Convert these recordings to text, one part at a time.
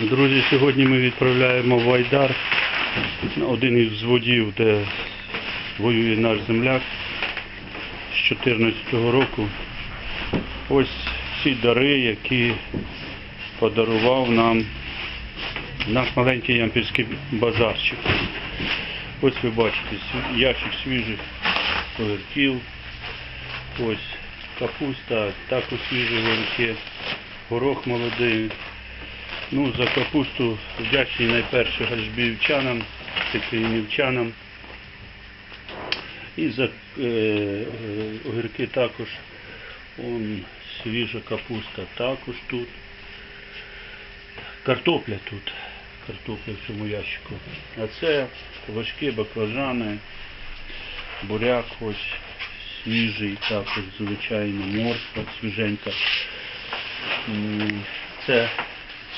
Друзі, сьогодні ми відправляємо в Айдар один із зводів, де воює наш земляк з 2014 року. Ось ці дари, які подарував нам наш маленький ямпільський базарчик. Ось ви бачите, ящик свіжих огірків. Ось капуста, також свіжі огірки, горох молодий. Ну, за капусту вдячний найперше гальжбіївчанам, текинівчанам. І за е, е, огірки також. Он, свіжа капуста також тут. Картопля тут. Картопля в цьому ящику. А це важкі баклажани, буряк ось свіжий, також звичайно, морква свіженька. Це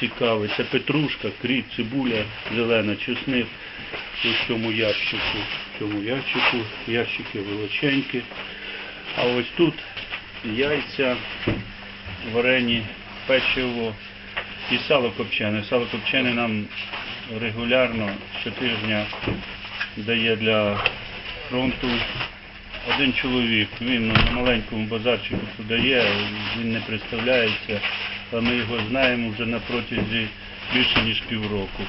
цікаве, це петрушка, кріп, цибуля, зелена, чесник. Ось в цьому ящику. В цьому ящику, ящики величенькі. А ось тут яйця, варені, печиво і сало копчене. Сало копчене нам регулярно щотижня дає для фронту один чоловік. Він на маленькому базарчику подає, він не представляється, а ми його знаємо вже на протязі більше ніж півроку.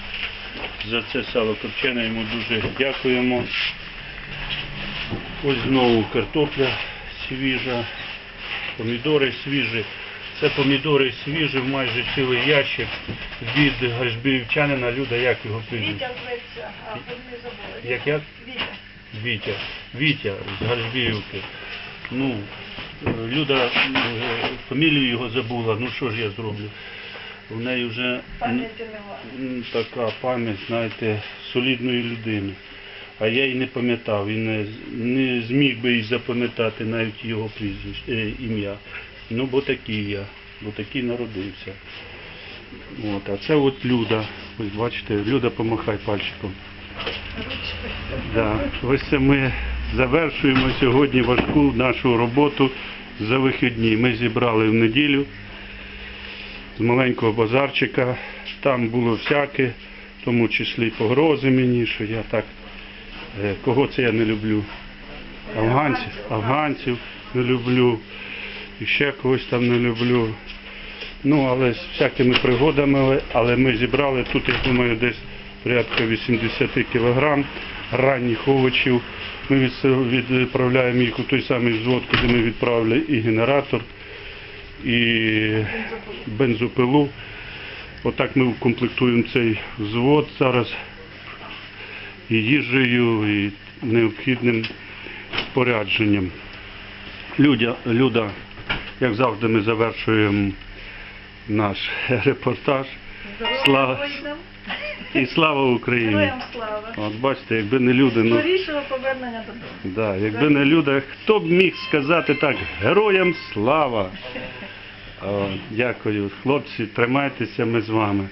За це сало копчене йому дуже дякуємо. Ось знову картопля свіжа, помідори свіжі. Це помідори свіжі, майже цілий ящик від гальжбіївчанина. Люда, як його прізвище? Вітя зветься, а вони забули. Як як? Вітя. Вітя. Вітя з Гальжбіївки. Ну, Люда е, фамілію його забула, ну що ж я зроблю? В неї вже Пам'яті така пам'ять, знаєте, солідної людини. А я її не пам'ятав, і не, не зміг би і запам'ятати навіть його прізвище, е, ім'я. Ну, бо такий я, бо такий народився. От, а це от Люда. Ось бачите, Люда помахай пальчиком. Да. Ось це ми завершуємо сьогодні важку нашу роботу за вихідні. Ми зібрали в неділю з маленького базарчика. Там було всяке, в тому числі погрози мені, що я так. е, Кого це я не люблю? Афганців, афганців не люблю. І ще когось там не люблю. Ну, але з всякими пригодами, але- ми зібрали тут, я думаю, десь порядка 80 кілограм ранніх овочів. Ми відправляємо їх у той самий взвод, куди ми відправили і генератор, і бензопилу. Отак ми укомплектуємо цей взвод зараз і їжею, і необхідним спорядженням. Людя, Люда, як завжди, ми завершуємо наш репортаж. Слава- І слава Україні! Героям слава. От бачите, якби не люди, ну Скорішого повернення додому. да, якби не люди, хто б міг сказати так, героям слава! О, дякую, хлопці, тримайтеся, ми з вами.